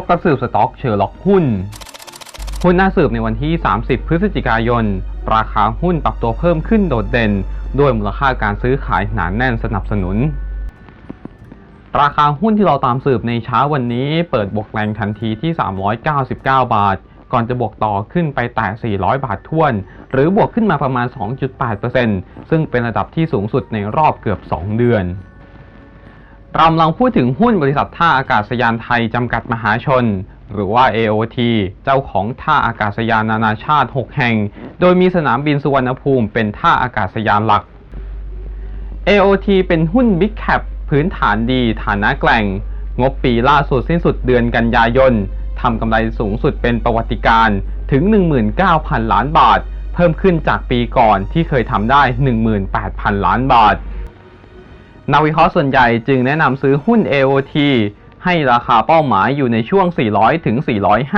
บกับสืบสต็อกเชอร์ล็อกหุ้น หุ้นหน้าสืบในวันที่ 30 พฤศจิกายน ราคาหุ้นปรับตัวเพิ่มขึ้นโดดเด่น ด้วยมูลค่าการซื้อขายหนานแน่นสนับสนุน ราคาหุ้นที่เราตามสืบในเช้าวันนี้ เปิดบวกแรงทันทีที่ 399 บาท ก่อนจะบวกต่อขึ้นไปแต่ 400 บาทท้วน หรือบวกขึ้นมาประมาณ 2.8%ซึ่งเป็นระดับที่สูงสุดในรอบเกือบ 2 เดือน เรากำลังพูดถึงหุ้นบริษัทท่าอากาศยานไทยจำกัดมหาชน หรือว่า AOT เจ้าของท่าอากาศยานนานาชาติ 6 แห่ง โดยมีสนามบินสุวรรณภูมิเป็นท่าอากาศยานหลัก AOT เป็นหุ้น Big Cap พื้นฐานดี ฐานะแกล่ง งบปีล่าสุดสิ้นสุดเดือนกันยายนทำกำไรสูงสุดเป็นประวัติการณ์ถึง 19,000 ล้านบาท เพิ่มขึ้นจากปีก่อนที่เคยทำได้ 18,000 ล้านบาท นักวิเคราะห์ส่วนใหญ่จึงแนะนำซื้อหุ้น AOT ให้ราคาเป้าหมายอยู่ในช่วง 400 ถึง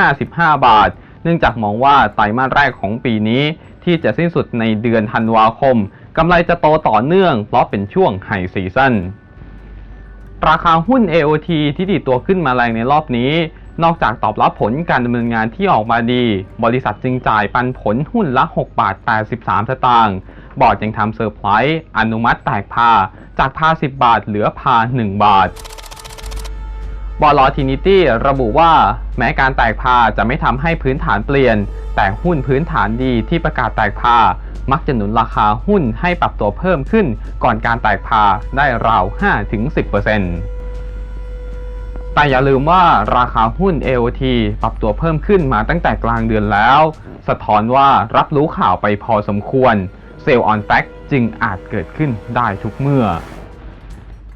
455 บาท เนื่องจากมองว่าไตรมาสแรกของปีนี้ ที่จะสิ้นสุดในเดือนธันวาคมกำไรจะโตต่อเนื่อง เพราะเป็นช่วงไฮซีซั่นราคาหุ้น AOT ที่ดีดตัวขึ้นมาแรงในรอบนี้ นอกจากตอบรับผลการดำเนินงานที่ออกมาดี บริษัทจึงจ่ายปันผลหุ้นละ 6 บาท 83 สตางค์ บอร์ดยังทำเซอร์ไพรส์อนุมัติแตกพาจากพา 10 บาทเหลือพา 1 บาท บอร์ดลอทินิตี้ระบุว่า แม้การแตกพาจะไม่ทำให้พื้นฐานเปลี่ยน แต่หุ้นพื้นฐานดีที่ประกาศแตกพา มักจะหนุนราคาหุ้นให้ปรับตัวเพิ่มขึ้น ก่อนการแตกพาได้ราว 5-10%แต่อย่าลืมว่าราคาหุ้น AOT ปรับตัวเพิ่มขึ้นมาตั้งแต่กลางเดือนแล้ว สะท้อนว่ารับรู้ข่าวไปพอสมควร ซลล์ออนแฟกจึงอาจเกิดขึ้นได้ทุกเมื่อ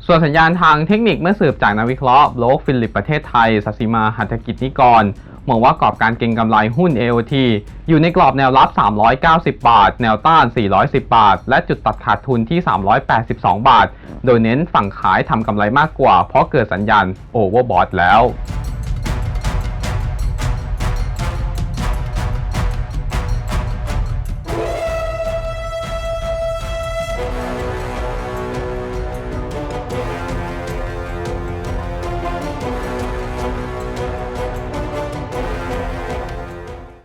ส่วนสัญญาณทางเทคนิคเมื่อสืบจากนักวิเคราะห์โลกฟิลิปประเทศไทยสัสิมาหัตถกิจนิกรมองว่ากรอบการเก็งกำไรหุ้น AOT อยู่ในกรอบแนวรับ 390 บาท แนวต้าน 410 บาท และจุดตัดขาดทุนที่ 382 บาท โดยเน้นฝั่งขายทำกำไรมากกว่า เพราะเกิดสัญญาณโอเวอร์บอทแล้ว